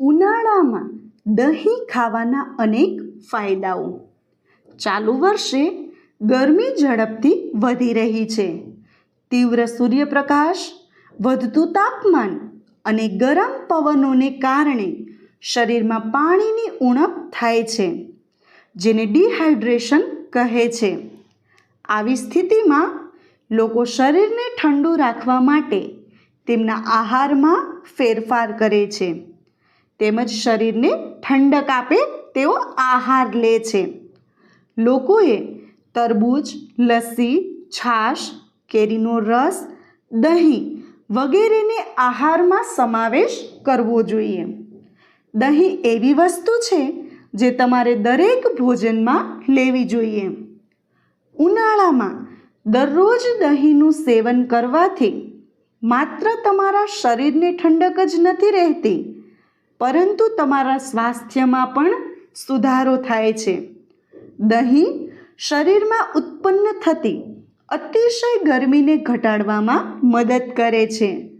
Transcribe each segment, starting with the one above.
ઉનાળામાં દહીં ખાવાના અનેક ફાયદાઓ. ચાલુ વર્ષે ગરમી ઝડપથી વધી રહી છે. તીવ્ર સૂર્યપ્રકાશ, વધતું તાપમાન અને ગરમ પવનોને કારણે શરીરમાં પાણીની ઉણપ થાય છે, જેને ડિહાઇડ્રેશન કહે છે. આવી સ્થિતિમાં લોકો શરીરને ઠંડુ રાખવા માટે તેમના આહારમાં ફેરફાર કરે છે. તેમજ શરીરને ઠંડક આપે તેવો આહાર લે છે. લોકોએ તરબૂચ, લસ્સી, છાશ, કેરીનો રસ, દહીં વગેરેને આહારમાં સમાવેશ કરવો જોઈએ. દહીં એવી વસ્તુ છે જે તમારે દરેક ભોજનમાં લેવી જોઈએ. ઉનાળામાં દરરોજ દહીંનું સેવન કરવાથી માત્ર તમારા શરીરને ઠંડક જ નથી રહેતી પરંતુ તમારા સ્વાસ્થ્યમાં પણ સુધારો થાય છે. દહીં શરીરમાં ઉત્પન્ન થતી અતિશય ગરમીને ઘટાડવામાં મદદ કરે છે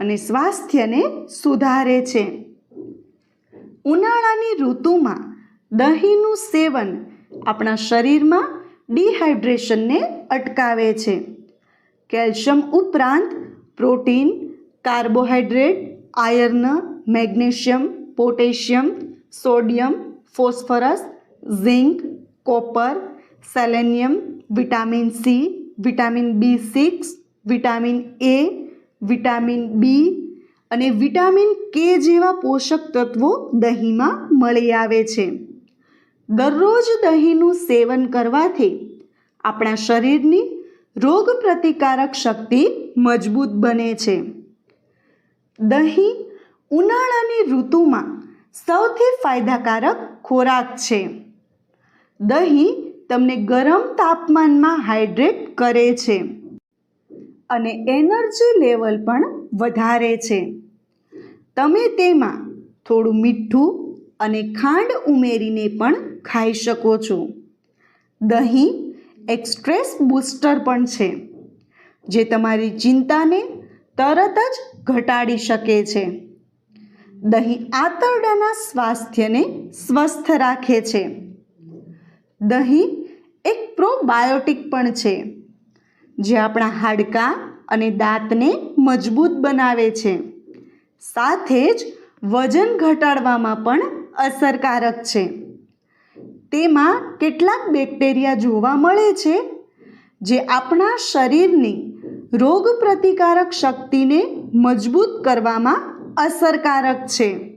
અને સ્વાસ્થ્યને સુધારે છે. ઉનાળાની ઋતુમાં દહીંનું સેવન આપણા શરીરમાં ડિહાઇડ્રેશનને અટકાવે છે. કેલ્શિયમ ઉપરાંત protein carbohydrate iron magnesium potassium sodium phosphorus zinc copper selenium vitamin C vitamin B six vitamin A vitamin B અને વિટામિન કે જેવા પોષક તત્વો દહીંમાં મળી આવે છે. દરરોજ દહીંનું સેવન કરવાથી આપણા શરીરની રોગ પ્રતિકારક શક્તિ મજબૂત બને છે. દહીં ઉનાળાની ઋતુમાં સૌથી ફાયદાકારક ખોરાક છે. દહીં તમને ગરમ તાપમાનમાં હાઇડ્રેટ કરે છે અને એનર્જી લેવલ પણ વધારે છે. તમે તેમાં થોડું મીઠું અને ખાંડ ઉમેરીને પણ ખાઈ શકો છો. દહીં એક સ્ટ્રેસ બૂસ્ટર પણ છે, જે તમારી ચિંતાને તરત જ ઘટાડી શકે છે. દહીં આંતરડાના સ્વાસ્થ્યને સ્વસ્થ રાખે છે. દહીં એક પ્રોબાયોટિક પણ છે, જે આપણા હાડકાં અને દાંતને મજબૂત બનાવે છે. સાથે જ વજન ઘટાડવામાં પણ અસરકારક છે. તેમાં કેટલાક બેક્ટેરિયા જોવા મળે છે, જે આપણા શરીરની રોગ પ્રતિકારક શક્તિને મજબૂત કરવામાં અસરકારક છે.